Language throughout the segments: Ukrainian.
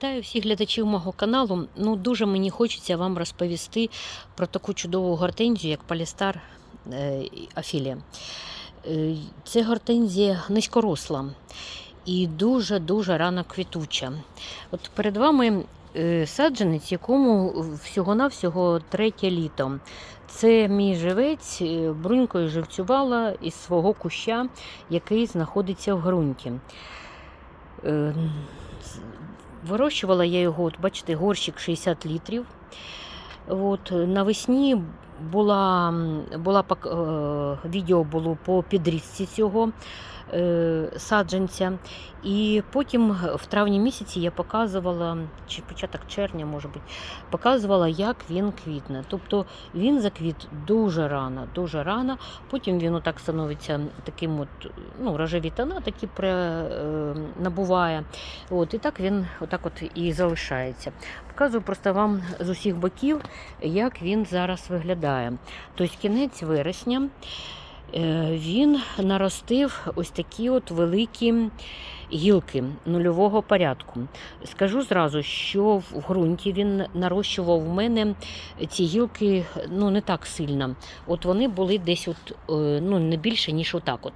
Вітаю всіх глядачів мого каналу. Ну, дуже мені хочеться вам розповісти про таку чудову гортензію, як Полістар е, Афілія. Це гортензія низькоросла і дуже-дуже рано квітуча. От перед вами е, саджанець, якому всього-навсього третє літо. Це мій живець е, брунькою живцювала із свого куща, який знаходиться в ґрунті. Вирощувала я його, от бачите, горщик 60 літрів. От, навесні була, була е, відео було по підрізці цього саджанця. І потім в травні місяці я показувала, чи початок червня, може бути, показувала, як він квітне. Тобто він заквіт дуже рано, дуже рано. Потім він отак становиться таким, от, ну, рожеві тона такі пре, е, набуває. От, і так він отак от і залишається. Показую просто вам з усіх боків, як він зараз виглядає. Тобто кінець вересня е, він наростив ось такі от великі гілки нульового порядку. Скажу зразу, що в ґрунті він нарощував в мене ці гілки ну, не так сильно. От вони були десь от, е, ну, не більше, ніж отак. От.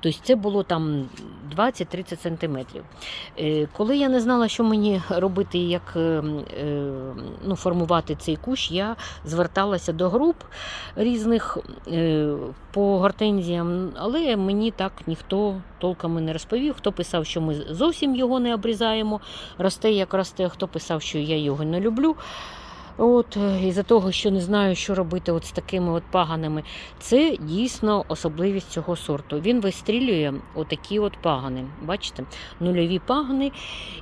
Тобто це було там 20-30 сантиметрів. Е, Коли я не знала, що мені робити, як е, е, ну, формувати цей кущ, я зверталася до груп різних по гортензіям, але мені так ніхто толком не розповів. Хто писав, що ми зовсім його не обрізаємо, росте як росте, хто писав, що я його не люблю. От, е, із-за того, що не знаю, що робити от з такими от паганами, це дійсно особливість цього сорту. Він вистрілює отакі от пагани. Бачите, нульові пагани,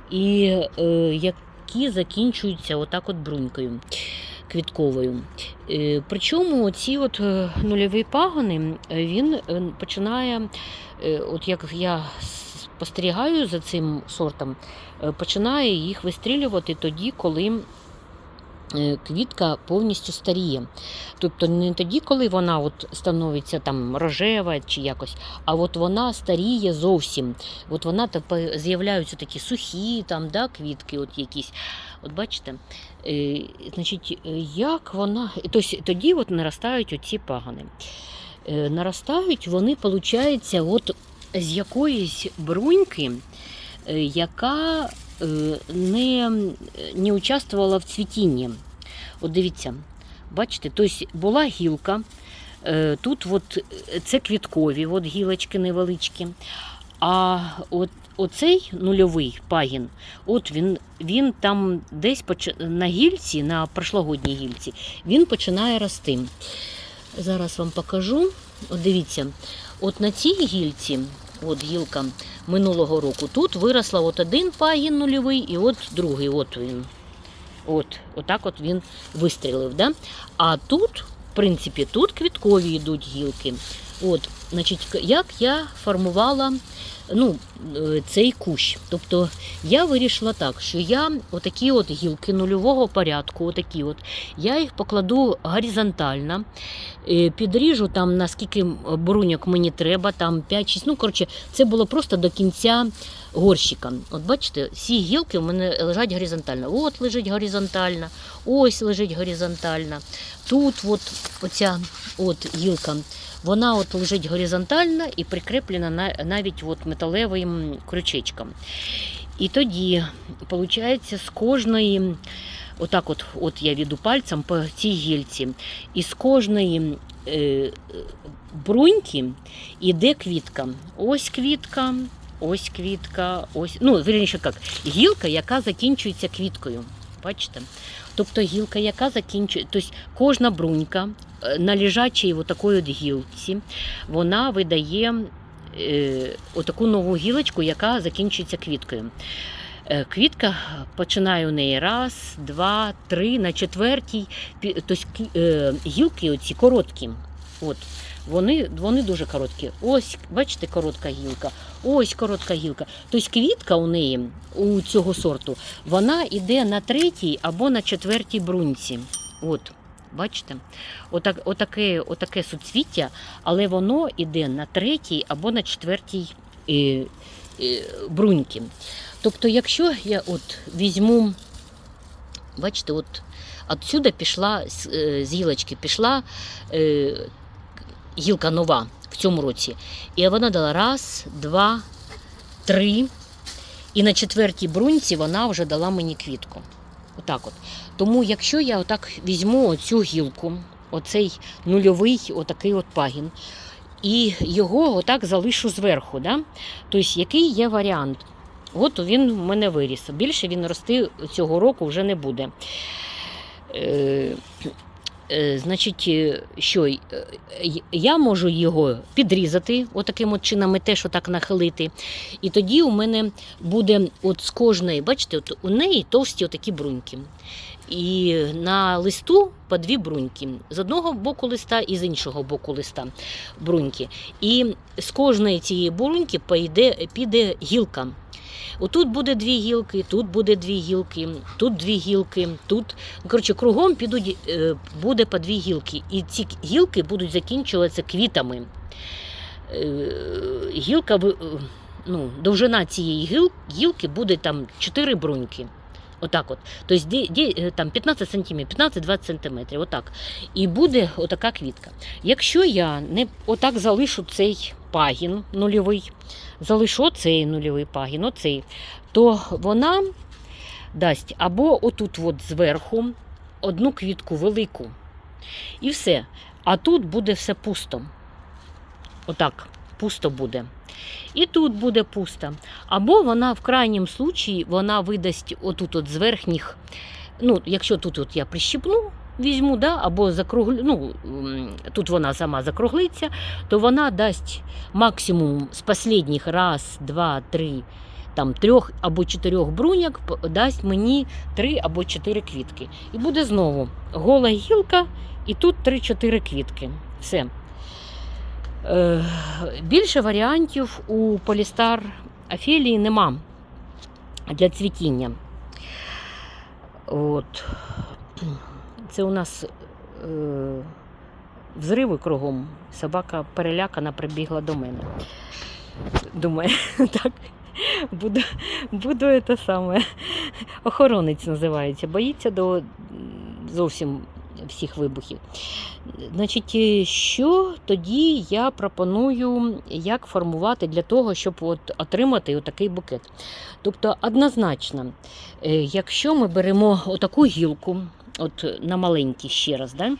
і е, які закінчуються отак от брунькою квітковою. Е, причому ці от е, нульові пагани він починає, от як я спостерігаю за цим сортом, починає їх вистрілювати тоді, коли квітка повністю старіє. Тобто не тоді, коли вона от становиться там рожева чи якось, а от вона старіє зовсім. От вона з'являються такі сухі там, да, квітки, от якісь. От бачите, е, значить, е, як вона. Тобто, тоді от наростають оці пагани. Е, наростають вони, виходить, от з якоїсь бруньки, е, яка е, не, не участвувала в цвітінні. От дивіться, бачите, тобто була гілка. е, Тут от, е, це квіткові от гілочки невеличкі. А от, оцей нульовий пагін, от він, він там десь поч... на гільці, на прошлогодній гільці, він починає рости. Зараз вам покажу. От дивіться, от на цій гільці, от гілка минулого року, тут виросла от один пагін нульовий і от другий. От він. От, отак от він вистрілив. Да? А тут, в принципі, тут квіткові йдуть гілки. От, значить, як я формувала ну, е, цей кущ. Тобто я вирішила так, що я отакі от гілки нульового порядку, отакі от, я їх покладу горизонтально, е, підріжу там, наскільки бруньок мені треба, там 5-6. Ну, коротше, це було просто до кінця горщика. От бачите, всі гілки у мене лежать горизонтально. От лежить горизонтально, ось лежить горизонтально. Тут от оця от гілка, вона от лежить горизонтально і прикріплена навіть от металевим крючечком. І тоді, виходить, з кожної, отак от, от я веду пальцем по цій гільці, і з кожної е, бруньки іде квітка. Ось квітка, ось квітка, ось. Ну, вірніше як, гілка, яка закінчується квіткою. Бачите? Тобто гілка, яка закінчує, тобто кожна брунька на лежачій отакої от гілці, вона видає е, отаку нову гілочку, яка закінчується квіткою. Е, Квітка починає у неї раз, два, три, на четвертій. Тобто е, гілки оці короткі. От, вони, вони дуже короткі. Ось, бачите, коротка гілка, ось коротка гілка. Тобто квітка у неї, у цього сорту, вона йде на третій або на четвертій брунці. От, бачите? Отак, отаке, отаке суцвіття, але воно йде на третій або на четвертій е, е, бруньки. Тобто, якщо я от візьму, бачите, от отсюди пішла е, з гілочки пішла е, гілка нова в цьому році. І вона дала раз, два, три. І на четвертій бруньці вона вже дала мені квітку. Отак от. Тому, якщо я отак візьму оцю гілку, оцей нульовий отакий от пагін, і його отак залишу зверху, да? тобто який є варіант? От він в мене виріс. Більше він рости цього року вже не буде. Е, значить, е, що е, я можу його підрізати, отаким от чином, і теж отак нахилити. І тоді у мене буде от з кожної, бачите, от у неї товсті отакі бруньки. І на листу по дві бруньки. З одного боку листа і з іншого боку листа бруньки. І з кожної цієї бруньки піде, піде гілка. Отут буде дві гілки, тут буде дві гілки, тут дві гілки, тут. Коротше, кругом підуть, е, буде по дві гілки. І ці гілки будуть закінчуватися квітами. Е, Гілка, е, ну, довжина цієї гілки буде там 4 бруньки. Отак от. Тобто там 15 см, 15-20 см. Отак. І буде отака квітка. Якщо я не отак залишу цей пагін нульовий, залишу цей нульовий пагін, оцей, то вона дасть або отут от зверху одну квітку велику. І все. А тут буде все пусто. Отак, пусто буде. І тут буде пусто. Або вона в крайнім случаї вона видасть отут от з верхніх, ну, якщо тут от я прищипну, візьму, да, або закруглю, ну, тут вона сама закруглиться, то вона дасть максимум з останніх раз, два, три, там трьох або чотирьох бруняк дасть мені три або чотири квітки. І буде знову гола гілка, і тут три-чотири квітки. Все. Е, більше варіантів у полістар Афелії нема для цвітіння. От. Це у нас е, взриви кругом. Собака перелякана прибігла до мене. Думаю, так. Буду, буду це саме. Охоронець називається. Боїться до зовсім всіх вибухів. Значить, е, що тоді я пропоную, як формувати для того, щоб от отримати отакий букет. Тобто, однозначно, е, якщо ми беремо отаку гілку, от на маленькій ще раз, да?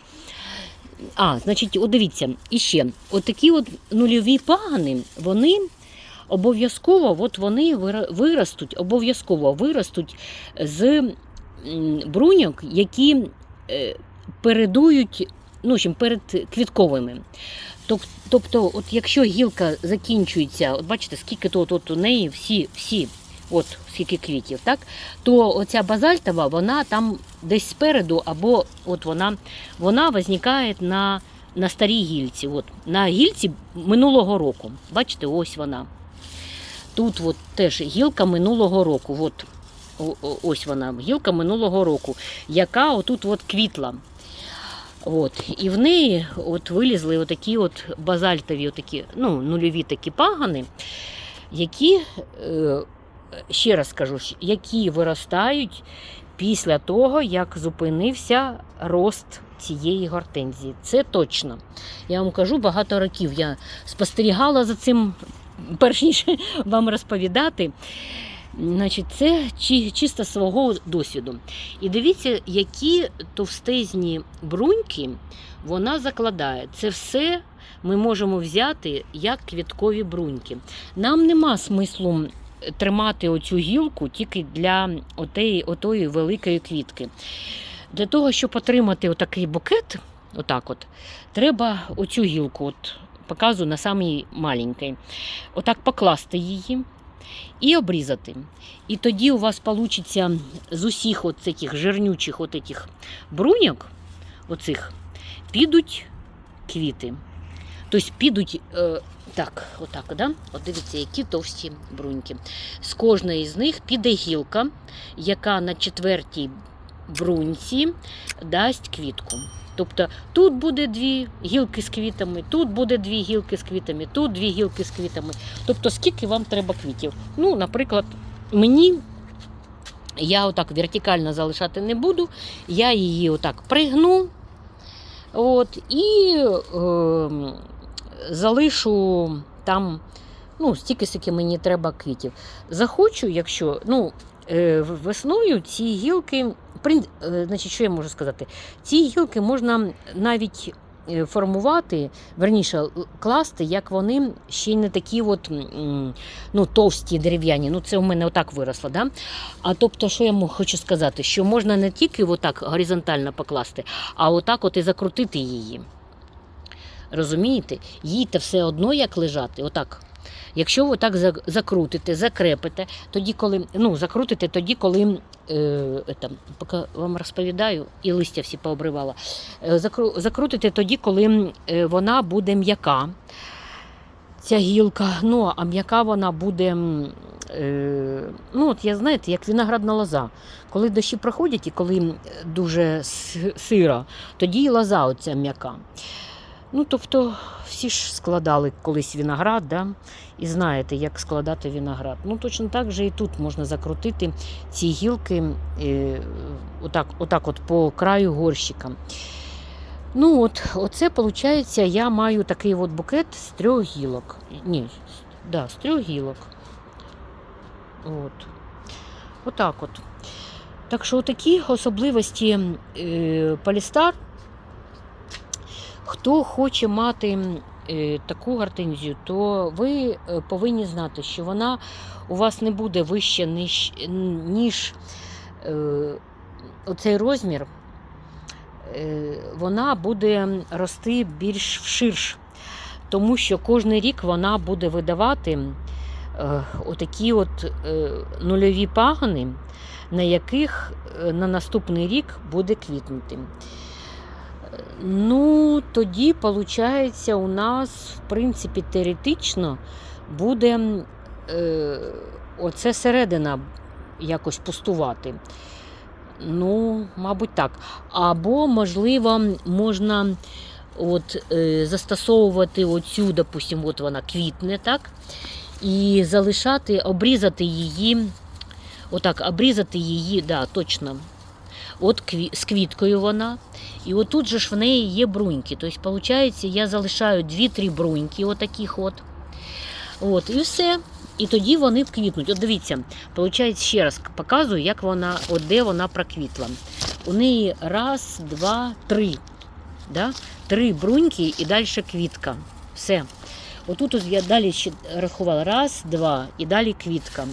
а, значить, от дивіться, іще, отакі от нульові пагани, вони обов'язково от вони виростуть, обов'язково виростуть з бруньок, які е, передують ну, общем, перед квітковими. Тобто, от якщо гілка закінчується, от бачите, скільки тут у неї всі, всі, от скільки квітів, так? то оця базальтова, вона там десь спереду, або от вона, вона возникає на, на старій гільці. От, на гільці минулого року. Бачите, ось вона. Тут от теж гілка минулого року. От, ось вона, гілка минулого року, яка отут от квітла. От, і в неї от вилізли отакі от базальтові, отакі, ну, нульові такі пагани, які, е, ще раз скажу, які виростають після того, як зупинився рост цієї гортензії. Це точно. Я вам кажу, багато років я спостерігала за цим, перш ніж вам розповідати. Значить, це чисто свого досвіду. І дивіться, які товстезні бруньки вона закладає. Це все ми можемо взяти як квіткові бруньки. Нам нема смислу тримати оцю гілку тільки для отеї, отої великої квітки. Для того, щоб отримати отакий букет, отак от, треба оцю гілку, от, показую на самій маленькій, отак покласти її і обрізати. І тоді у вас вийде з усіх от таких жирнючих от таких бруньок, оцих, підуть квіти. Тобто підуть е, так, отак, да? От дивіться, які товсті бруньки. З кожної з них піде гілка, яка на четвертій бруньці дасть квітку. Тобто тут буде дві гілки з квітами, тут буде дві гілки з квітами, тут дві гілки з квітами. Тобто, скільки вам треба квітів? Ну, наприклад, мені я отак вертикально залишати не буду, я її отак пригну. От, і е, залишу там ну, стільки, скільки мені треба квітів. Захочу, якщо ну, е, весною ці гілки, прин- е, значить, що я можу сказати? Ці гілки можна навіть е, формувати, верніше, класти, як вони ще й не такі от, ну, товсті дерев'яні. Ну, це у мене отак виросло. Да? А тобто, що я хочу сказати, що можна не тільки отак горизонтально покласти, а отак от і закрутити її. Розумієте? Їй то все одно як лежати, отак. Якщо ви так закрутите, закрепите, тоді, коли ну, закрутите тоді, коли е, это, поки вам розповідаю, і листя всі пообривала. Е, закру, закрутите тоді, коли е, вона буде м'яка. Ця гілка, ну а м'яка вона буде. Е, ну, от я знаєте, як виноградна лоза. Коли дощі проходять і коли дуже с- сиро, тоді і лоза оця м'яка. Ну, тобто, всі ж складали колись виноград, да? і знаєте, як складати виноград. Ну, точно так же і тут можна закрутити ці гілки е, отак, отак от по краю горщика. Ну, от, оце, виходить, я маю такий от букет з трьох гілок. Ні, да, з трьох гілок. От. Отак от. Так що такі особливості е, Полістар. Хто хоче мати е, таку гортензію, то ви е, повинні знати, що вона у вас не буде вище, ніж, ніж е, оцей розмір. Вона буде рости більш вширш, тому що кожен рік вона буде видавати отакі от нульові пагони, на яких на наступний рік буде квітнути. Ну, тоді, виходить, у нас, в принципі, теоретично буде е, оце середина якось пустувати. Ну, мабуть, так. Або, можливо, можна от, е, застосовувати оцю, допустимо, от вона квітне, так? І залишати, обрізати її, отак, обрізати її, да, точно. От з квіткою вона. І отут же ж в неї є бруньки. Тобто, виходить, я залишаю 2-3 бруньки, отаких от. От, і все. І тоді вони вквітнуть. От дивіться, виходить, ще раз показую, як вона, от де вона проквітла. У неї раз, два, три. Да? Три бруньки і далі квітка. Все. Отут ось я далі ще рахувала. Раз, два і далі квітка.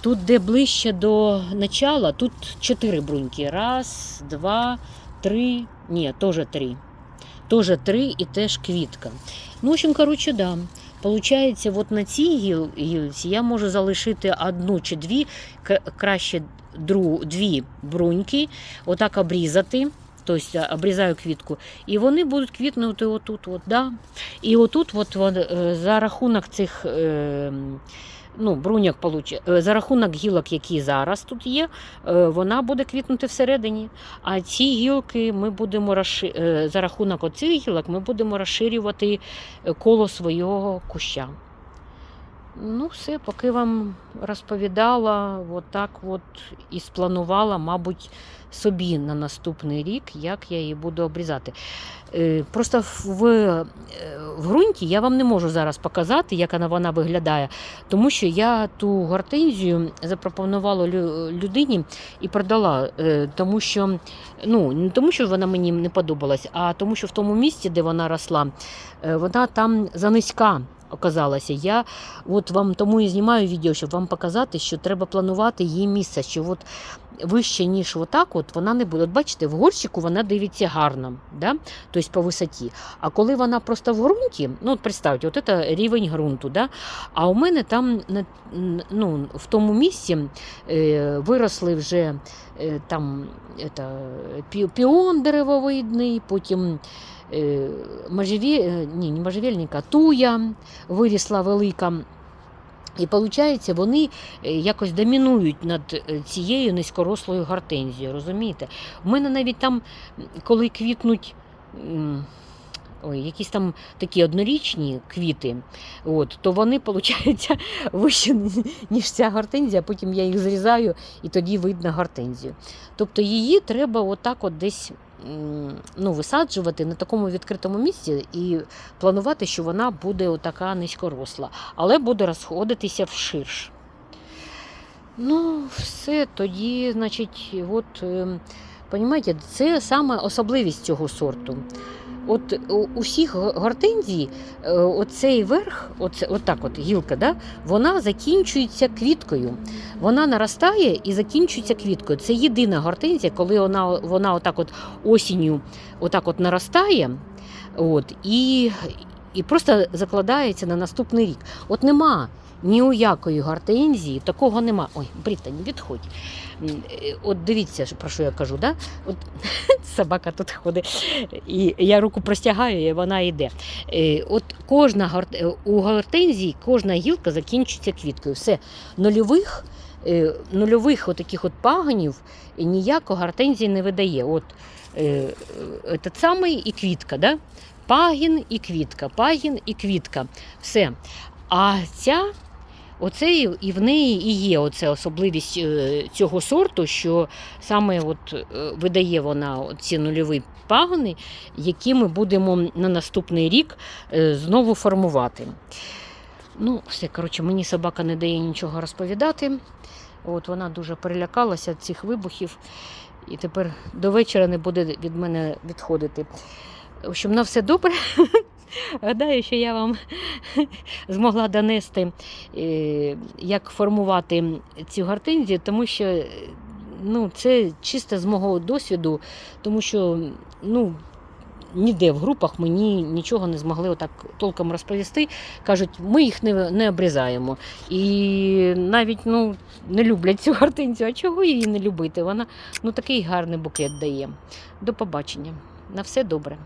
Тут, де ближче до начала, тут чотири бруньки. Раз, два, три. Ні, теж три. Теж три і теж квітка. Ну, в общем, коротше, да. Получається, от на цій гіл- гілці я можу залишити одну чи дві, краще дру, дві бруньки, отак обрізати. Тобто обрізаю квітку, і вони будуть квітнути отут. От, да. І отут, от, от, е, за рахунок цих е, ну, бруняк, получ- е, за рахунок гілок, які зараз тут є, е, вона буде квітнути всередині. А ці гілки ми будемо розши... е, за рахунок оцих гілок ми будемо розширювати коло свого куща. Ну, все, поки вам розповідала, от так от і спланувала, мабуть, собі на наступний рік, як я її буду обрізати. Е, Просто в, е, в ґрунті я вам не можу зараз показати, як вона, вона виглядає, тому що я ту гортензію запропонувала людині і продала, е, тому що ну, не тому, що вона мені не подобалась, а тому, що в тому місці, де вона росла, вона там занизька. Оказалася, я от вам тому і знімаю відео, щоб вам показати, що треба планувати її місце, що от вище, ніж отак, от вона не буде. От бачите, в горщику вона дивиться гарно, да? тобто по висоті. А коли вона просто в ґрунті, ну от представте, от це рівень ґрунту, да? а у мене там ну, в тому місці е, виросли вже е, там это, піон деревовидний, потім е, е, ні, не можжевельник, а туя вирісла велика. І виходить, вони е, якось домінують над цією низькорослою гортензією, розумієте? У мене навіть там, коли квітнуть ой, якісь там такі однорічні квіти, от, то вони, виходить, вище, ніж ця гортензія, потім я їх зрізаю і тоді видно гортензію. Тобто її треба отак от десь ну, висаджувати на такому відкритому місці і планувати, що вона буде отака низькоросла, але буде розходитися вширш. Ну, все, тоді, значить, от, розумієте, це саме особливість цього сорту. От усіх го- гортензій е, оцей верх, оце, отак от гілка, да, вона закінчується квіткою. Вона наростає і закінчується квіткою. Це єдина гортензія, коли вона, вона отак от осінню отак от наростає от, і, і просто закладається на наступний рік. От нема ні у якої гортензії, такого нема. Ой, Бріта, не відходь. Е, От дивіться, про що я кажу, да? От собака тут ходить, і я руку простягаю, і вона йде. Е, От кожна е, у гортензії кожна гілка закінчується квіткою. Все, нульових, нульових отаких от пагонів ніяко гортензії не видає. От е, самий і квітка, да? пагін і квітка, пагін і квітка. Все. А ця, оце і- в неї і є оце особливість е, цього сорту, що саме от, е, видає вона ці нульові пагони, які ми будемо на наступний рік е, знову формувати. Ну, все, коротше, мені собака не дає нічого розповідати. От вона дуже перелякалася цих вибухів, і тепер до вечора не буде від мене відходити. В общем, на все добре. Гадаю, що я вам змогла донести, е, як формувати цю гортензію, тому що ну, це чисто з мого досвіду, тому що ну, ніде в групах мені нічого не змогли отак толком розповісти. Кажуть, ми їх не, не обрізаємо. І навіть ну, не люблять цю гортензію. А чого її не любити? Вона ну, такий гарний букет дає. До побачення. На все добре.